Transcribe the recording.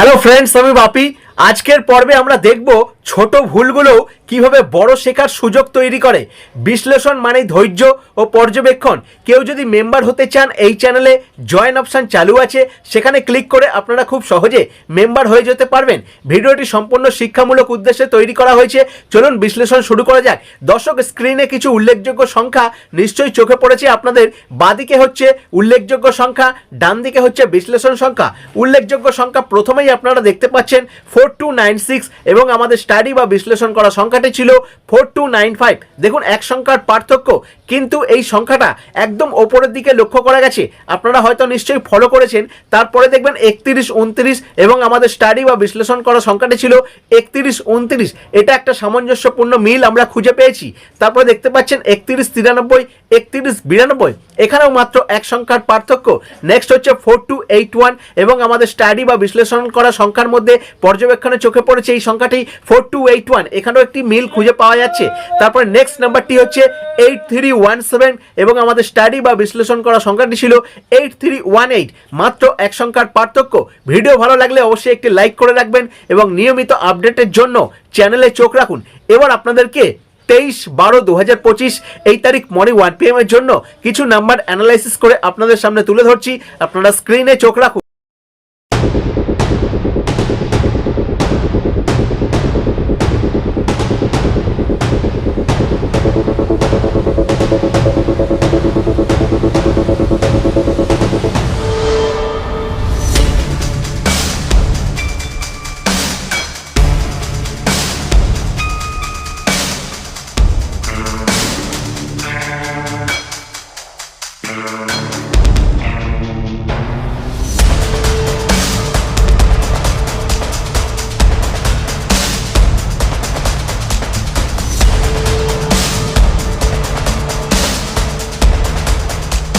Hello friends আমি বাপি। আজকের পর্বে আমরা দেখব ছোট ভুলগুলো কীভাবে বড় শেখার সুযোগ তৈরি করে? বিশ্লেষণ মানেই ধৈর্য ও পর্যবেক্ষণ। কেউ যদি মেম্বার হতে চান, এই চ্যানেলে জয়েন অপশান চালু আছে। সেখানে ক্লিক করে আপনারা খুব সহজে মেম্বার হয়ে যেতে পারবেন। ভিডিওটি সম্পূর্ণ শিক্ষামূলক উদ্দেশ্যে তৈরি করা হয়েছে। চলুন বিশ্লেষণ শুরু করা যাক। দর্শক, স্ক্রিনে কিছু উল্লেখযোগ্য সংখ্যা নিশ্চয়ই চোখে পড়েছে। আপনাদের বাদিকে হচ্ছে উল্লেখযোগ্য সংখ্যা ডান দিকে হচ্ছে বিশ্লেষণ সংখ্যা। উল্লেখযোগ্য সংখ্যা প্রথমেই আপনারা দেখতে পাচ্ছেন ফোর টু নাইন সিক্স এবং আমাদের স্টাডি বা বিশ্লেষণ করা সংখ্যাটি ছিল ফোর টু নাইন ফাইভ দেখুন, এক সংখ্যার পার্থক্য, কিন্তু এই সংখ্যাটা একদম ওপরের দিকে লক্ষ্য করা গেছে। আপনারা হয়তো নিশ্চয়ই ফলো করেছেন। তারপরে দেখবেন একত্রিশ, উনত্রিশ এবং আমাদের স্টাডি বা বিশ্লেষণ করা সংখ্যাটি ছিল একত্রিশ, উনত্রিশ। এটা একটা সামঞ্জস্যপূর্ণ মিল আমরা খুঁজে পেয়েছি। তারপরে দেখতে পাচ্ছেন একত্রিশ তিরানব্বই, একত্রিশ বিরানব্বই। এখানেও মাত্র এক সংখ্যার পার্থক্য। নেক্সট হচ্ছে ফোর টু এইট ওয়ান এবং আমাদের স্টাডি বা বিশ্লেষণ করা সংখ্যার মধ্যে পর্যবেক্ষণে চোখে পড়েছে এই সংখ্যাটি ফোর টু এইট ওয়ান এখানেও একটি মিল খুঁজে পাওয়া যাচ্ছে। তারপরে নেক্সট নাম্বারটি হচ্ছে এইট থ্রি ওয়ান সেভেন এবং আমাদের স্টাডি বা বিশ্লেষণ করা সংখ্যাটি ছিল এইট থ্রি ওয়ান এইট মাত্র এক সংখ্যার পার্থক্য। ভিডিও ভালো লাগলে অবশ্যই একটি লাইক করে রাখবেন এবং নিয়মিত আপডেটের জন্য চ্যানেলে চোখ রাখুন। এবার আপনাদেরকে তেইশ বারো দু এই তারিখ মর্নিং ওয়ান পি এর জন্য কিছু নাম্বার অ্যানালাইসিস করে আপনাদের সামনে তুলে ধরছি। আপনারা স্ক্রিনে চোখ রাখুন।